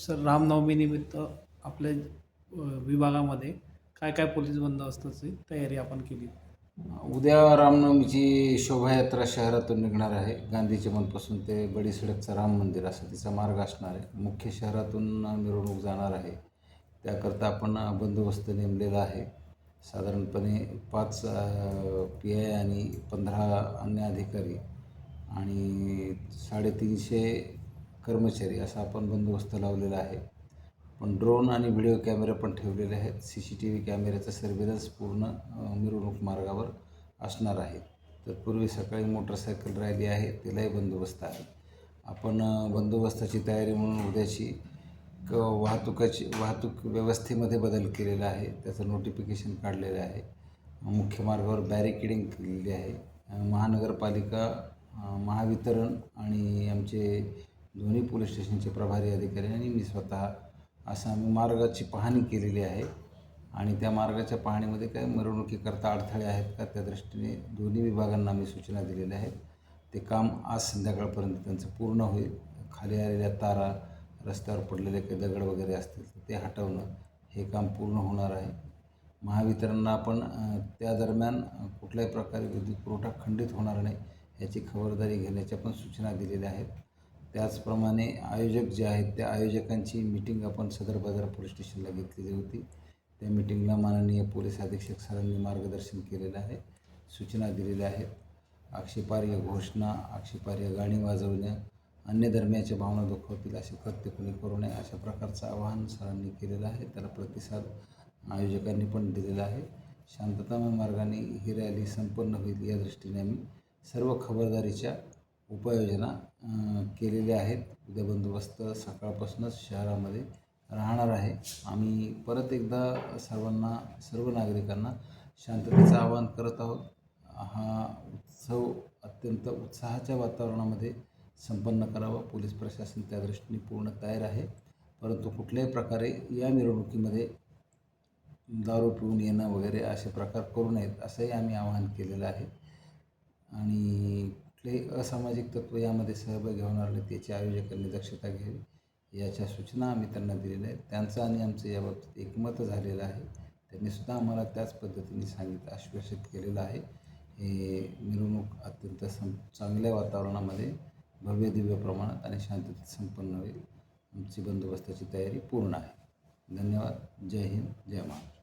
Sir रामनवमीनिमित्त आपल्या विभागामध्ये काय काय पोलीस बंदोबस्ताची तयारी आपण केली? उद्या रामनवमीची शोभायात्रा शहरातून निघणार आहे. गांधी चमनपासून ते बडी सडकचं राम मंदिर असं तिचा मार्ग असणार आहे. मुख्य शहरातून मिरवणूक जाणार आहे. त्याकरता आपण बंदोबस्त नेमलेला आहे. साधारणपणे पाच पी आय आणि पंधरा अन्य अधिकारी आणि साडेतीनशे कर्मचारी असा आपण बंदोबस्त लावलेला आहे. पण ड्रोन आणि व्हिडिओ कॅमेरे पण ठेवलेले आहेत. सी सी टी व्ही कॅमेऱ्याचं सर्व्हिलन्स पूर्ण मिरवणूक मार्गावर असणार आहे. तर पूर्वी सकाळी मोटरसायकल रॅली आहे तिलाही बंदोबस्त आहे. आपण बंदोबस्ताची तयारी म्हणून उद्याची क वाहतुकाची वाहतूक व्यवस्थेमध्ये बदल केलेला आहे. त्याचं नोटिफिकेशन काढलेलं आहे. मुख्य मार्गावर बॅरिकेडिंग केलेली आहे. महानगरपालिका महावितरण आणि आमचे दोन्ही पोलीस स्टेशनचे प्रभारी अधिकारी आणि मी स्वतः असं आम्ही मार्गाची पाहणी केलेली आहे. आणि त्या मार्गाच्या पाहणीमध्ये काय मिरवणुकीकरता अडथळे आहेत का त्या दृष्टीने दोन्ही विभागांना आम्ही सूचना दिलेल्या आहेत. ते काम आज संध्याकाळपर्यंत त्यांचं पूर्ण होईल. खाली आलेल्या तारा रस्त्यावर पडलेले काही दगड वगैरे असतील तर ते हटवणं हे काम पूर्ण होणार आहे. महावितरणला आपण त्या दरम्यान कुठल्याही प्रकारे विद्युत पुरवठा खंडित होणार नाही याची खबरदारी घेण्याच्या पण सूचना दिलेल्या आहेत. त्याचप्रमाणे आयोजक जे आहेत त्या आयोजकांची मीटिंग आपण सदर बाजार पोलीस स्टेशनला घेतलेली होती. त्या मिटिंगला माननीय पोलीस अधीक्षक सरांनी मार्गदर्शन केलेलं आहे सूचना दिलेल्या आहेत. आक्षेपार्ह घोषणा आक्षेपार्ह गाणी वाजवणे अन्य धर्मियाच्या भावना दुखवतील असे कृत्य कोणी करू नये अशा प्रकारचं आवाहन सरांनी केलेलं आहे. त्याला प्रतिसाद आयोजकांनी पण दिलेला आहे. शांततामय मार्गाने ही रॅली संपन्न होईल या दृष्टीने आम्ही सर्व खबरदारीच्या उपाययोजना केलेल्या आहेत. उद्या बंदोबस्त सकाळपासूनच शहरामध्ये राहणार आहे. आम्ही परत एकदा सर्वांना सर्व नागरिकांना शांततेचं आवाहन करत आहोत. हा उत्सव अत्यंत उत्साहाच्या वातावरणामध्ये संपन्न करावा. पोलीस प्रशासन त्या दृष्टीने पूर्ण तयार आहे. परंतु कुठल्याही प्रकारे या मिरवणुकीमध्ये दारू पिऊन येणं वगैरे असे प्रकार करू नयेत असंही आम्ही आवाहन केलेलं आहे. कुठलेही असामाजिक तत्त्व यामध्ये सहभागी होणार नाही त्याची आयोजकांनी दक्षता घ्यावी याच्या सूचना आम्ही त्यांना दिलेल्या आहेत. त्यांचं आणि आमचं याबाबतीत एकमत झालेलं आहे. त्यांनीसुद्धा आम्हाला त्याच पद्धतीने सांगितलं आश्वासित केलेलं आहे. हे मिरवणूक अत्यंत सं चांगल्या वातावरणामध्ये भव्य दिव्य प्रमाणात आणि शांततेत संपन्न होईल. आमची बंदोबस्ताची तयारी पूर्ण आहे. धन्यवाद. जय हिंद. जय महाराष्ट्र.